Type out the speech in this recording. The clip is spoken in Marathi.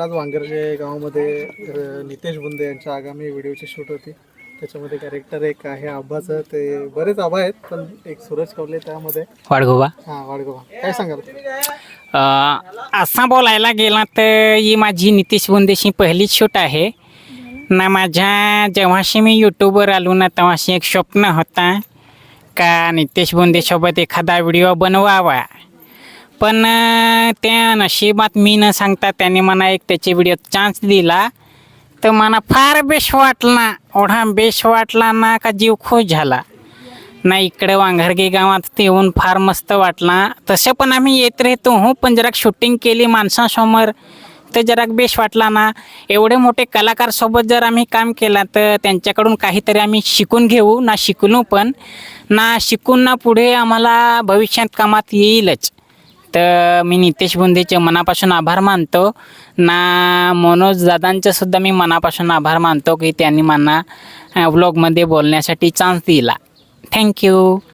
आज वांगरजे गावामध्ये नितेश बुंदे यांच्या आगामी व्हिडिओची शूट होती. त्याच्यामध्ये कॅरेक्टर एक आहे आबाचं ते बरेच आबा आहेत पण एक सूरज कवले त्यामध्ये. वाढगोबा हां वाडगोबा. काय सांगाल? असं बोलायला गेला तर ही माझी नितीश बुंदेशी पहिलीच शूट आहे. ना माझ्या जेव्हाशी मी यूट्यूबवर आलो ना तेव्हाशी एक स्वप्न होता का नितेश बुंदेसोबत एखादा व्हिडिओ बनवावा? पण त्या नशिबात मी न सांगता त्याने मला एक त्याचे व्हिडिओ चान्स दिला. तर मला फार बेश वाटला एवढा बेश वाटला ना का जीव खुश झाला. ना इकडे वांघरगे गावात येऊन फार मस्त वाटला. तसं पण आम्ही येत राहतो हो पण जरा शूटिंग केली माणसासमोर तर जरा बेश वाटला ना. एवढे मोठे कलाकारसोबत जर आम्ही काम केलं तर त्यांच्याकडून काहीतरी आम्ही शिकून घेऊ. ना शिकलो पण ना शिकून ना पुढे आम्हाला भविष्यात कामात येईलच. तर मी नितेश बुंदेचे मनापासून आभार मानतो. ना मनोज दादांचं सुद्धा मी मनापासून आभार मानतो की त्यांनी मला व्लॉगमध्ये बोलण्यासाठी चान्स दिला. थँक्यू